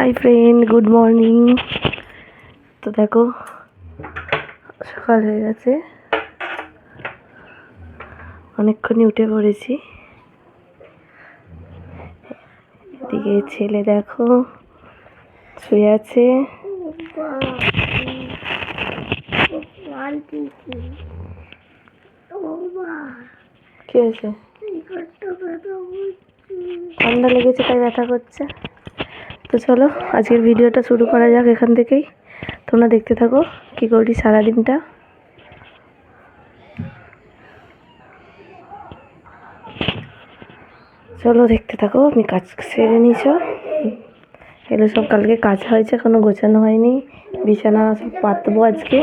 Hi friend good morning তো দেখো, সকাল হয়ে গেছে। অনেকক্ষণই উঠে পড়েছি। এদিকে ছেলে দেখো, শুয়ে আছে। কি হয়েছে? ঠান্ডা লেগেছে, তাই ব্যথা করছে। তো চলো, আজকের ভিডিওটা শুরু করা যাক এখান থেকেই। তোমরা দেখতে থাকো কি করি সারাদিনটা। চলো দেখতে থাকো, আমি কাজ সেরে নিছ। এগুলো সব, কালকে কাজ হয়েছে, এখনও গোছানো হয়নি। বিছানা সব পাতবো আজকে।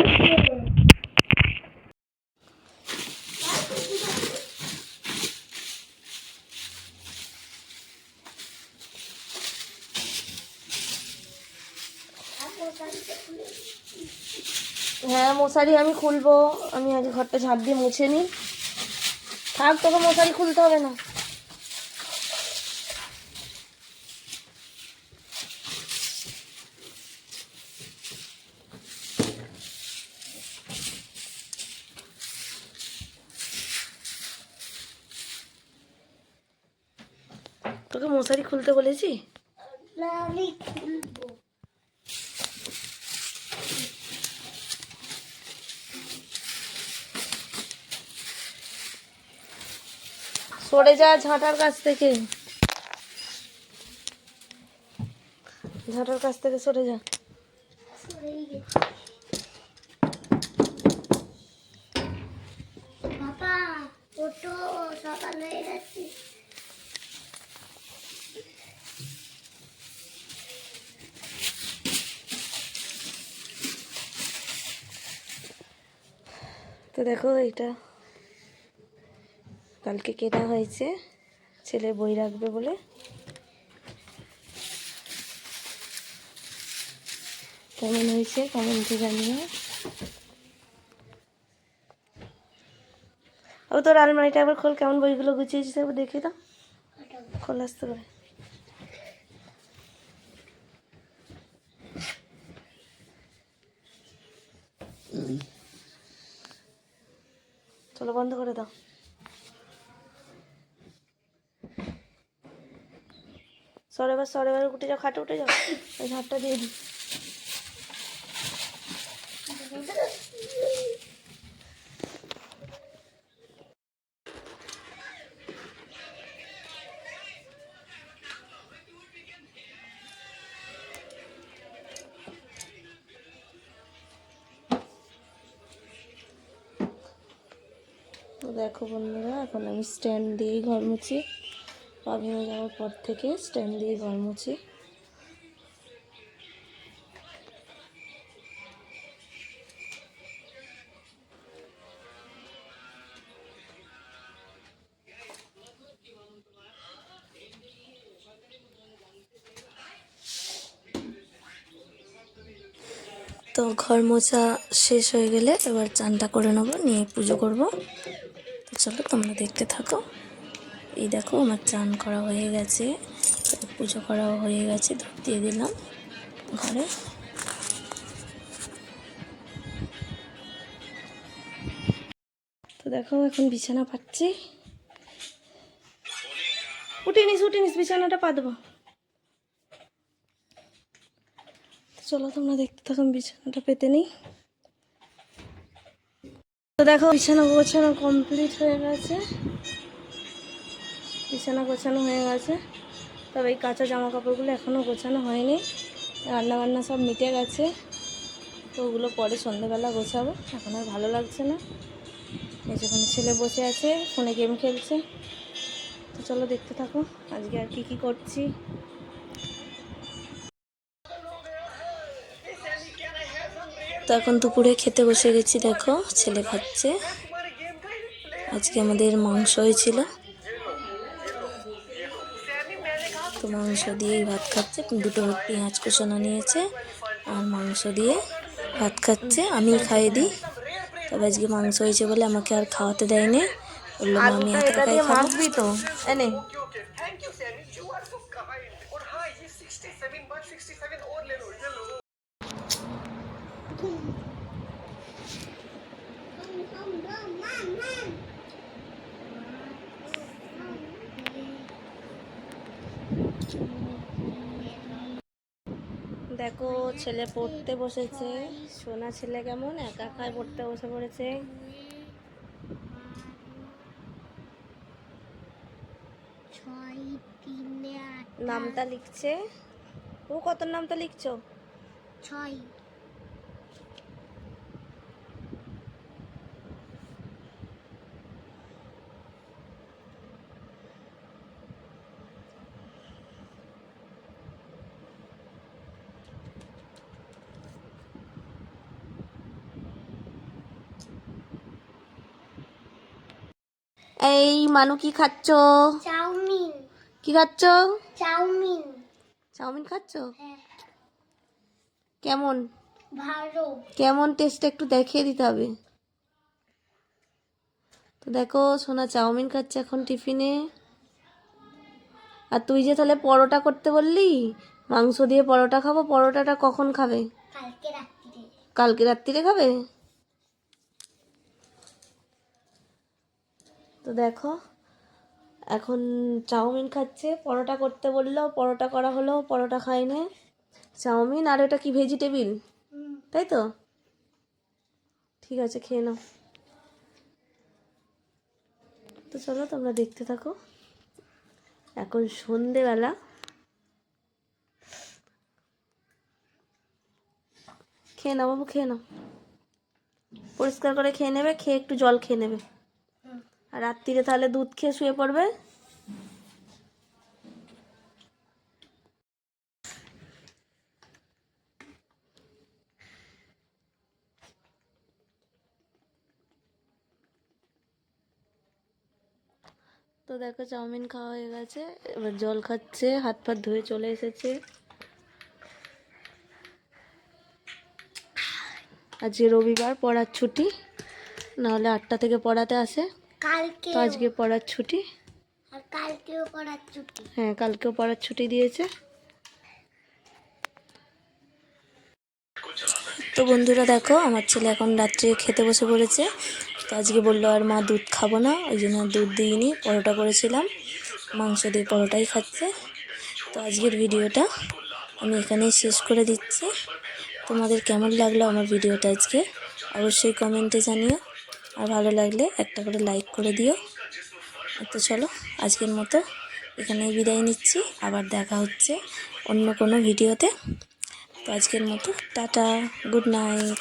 হ্যাঁ মশারি আমি খুলবো। আমি আজ ঘরটা ঝাঁপ দিয়ে মুছে নিই। থাক, তোকে মশারি খুলতে হবে না। তোকে মশারি খুলতে বলেছি? সরে যা ঝাঁটার কাছ থেকে। ঝাঁটার কাছ থেকে সরে যা। তো দেখো এটা কালকে কেনা হয়েছে। ছেলে বই রাখবে বলে। কেমন হয়েছে কেমন কমেন্টে জানিও। ও, তোর আলমারিটা একবার খোল, কেমন বইগুলো গুছিয়েছিস একবার দেখে দাও। খোল আসতে পারে চলো বন্ধ করে দাও। সরে এবার সরে উঠে যাও, খাটে উঠে যাও। ওই ঝাড়টা দিয়ে দিই। দেখো বন্ধুরা, এখন আমি স্ট্যান্ড দিয়েই ঘর মুছি। পা ভেঙে যাওয়ার পর থেকে স্ট্যান্ড দিয়ে ঘর মুছি। তো ঘর মোছা শেষ হয়ে গেলে এবার চানটা করে নেব, নিয়ে পুজো করব। তো চলো তোমরা দেখতে থাকো। এই দেখো, আমার চান করা হয়ে গেছে, পুজো করাও হয়ে গেছে, ধূপ দিয়ে দিলাম ঘরে। তো দেখো, এখন বিছানা পাচ্ছি। উঠে নিস উঠে নিস, বিছানাটা পাতবো চলো, তোমরা দেখতে থাকো বিছানাটা পেতে নিই। তো দেখো, বিছানা গোছানো কমপ্লিট হয়ে গেছে। বিছানা গোছানো হয়ে গেছে। তবে এই কাঁচা জামা কাপড়গুলো এখনও গোছানো হয়নি। রান্না বান্না সব মিটে গেছে। তো ওগুলো পরে সন্ধ্যেবেলা গোছাবো। এখন আর ভালো লাগছে না। যেখানে ছেলে বসে আছে, ফোনে গেম খেলছে। তো চলো দেখতে থাকো, আজকে আর কী কী করছি। তো এখন দুপুরে খেতে বসে গেছি, দেখো, ছেলে খাচ্ছে। আজকে আমাদের মাংস হয়েছিল মাংস দিয়েই ভাত খাচ্ছে। দুটো পেঁয়াজ কষানো নিয়েছে আর মাংস দিয়ে ভাত খাচ্ছে। আমি খাইয়ে দিই। তবে আজকে মাংস হয়েছে বলে আমাকে আর খাওয়াতে দেয়নি। বলল আমি একাই তো। এনে। দেখো ছেলে পড়তে বসেছে। সোনা ছেলে কেমন? একা একাই পড়তে বসে পড়েছে। নামটা লিখছে। ও কত নামটা লিখছো? ছয়। এই মানু কি খাচ্ছ? চাউমিন। কি খাচ্ছ? চাউমিন। চাউমিন খাচ্ছ? হ্যাঁ। কেমন? ভালো। কেমন টেস্ট একটু দেখিয়ে দিতে হবে। তো দেখো সোনা চাউমিন খাচ্ছে এখন টিফিনে আর তুই যে তাহলে পরোটা করতে বললি মাংস দিয়ে পরোটা খাব পরোটাটা কখন খাবে? কালকে রাত্রিরে। কালকে রাত্রিরে খাবে? তো দেখো, এখন চাউমিন খাচ্ছে। পরোটা করতে বলল, পরোটা করা হলো, পরোটা খাইনি চাউমিন, আর এটা কি ভেজিটেবিল? তাই তো? ঠিক আছে, খেয়ে নাও। তো চলো, তোমরা দেখতে থাকো। এখন সন্ধেবেলা। খেয়ে নাও বাবু, খেয়ে নাও। পরিষ্কার করে খেয়ে নেবে, খেয়ে একটু জল খেয়ে নেবে। রাত্রিরে তাহলে দুধ খেয়ে শুয়ে পড়বে? তো দেখো চাউমিন খাওয়া হয়ে গেছে, এবার জল খাচ্ছে, হাত পা ধুয়ে চলে এসেছে। আজকে রবিবার, পড়ার ছুটি, নাহলে আটটা থেকে পড়াতে আসে। কালকে তো আজকে পড়ার ছুটি? আর কালকেও পড়ার ছুটি। হ্যাঁ কালকেও পড়ার ছুটি দিয়েছে। তো বন্ধুরা দেখো আমার ছেলে এখন রাত্রে খেতে বসে পড়েছে। তো আজকে বলল আর মা দুধ খাব না ওই জন্য দুধ দিইনি পরোটা করেছিলাম। মাংস দিয়ে পরোটাই খাচ্ছে। তো আজকের ভিডিওটা আমি এখানেই শেষ করে দিচ্ছি। তোমাদের কেমন লাগল আমার ভিডিওটা আজকে? অবশ্যই কমেন্টে জানিও। আর ভালো লাগলে একটা করে লাইক করে দিও। তো চলো, আজকের মতো এখানেই বিদায় নিচ্ছি। আবার দেখা হচ্ছে অন্য কোনো ভিডিওতে। তো আজকের মতো, টাটা গুড নাইট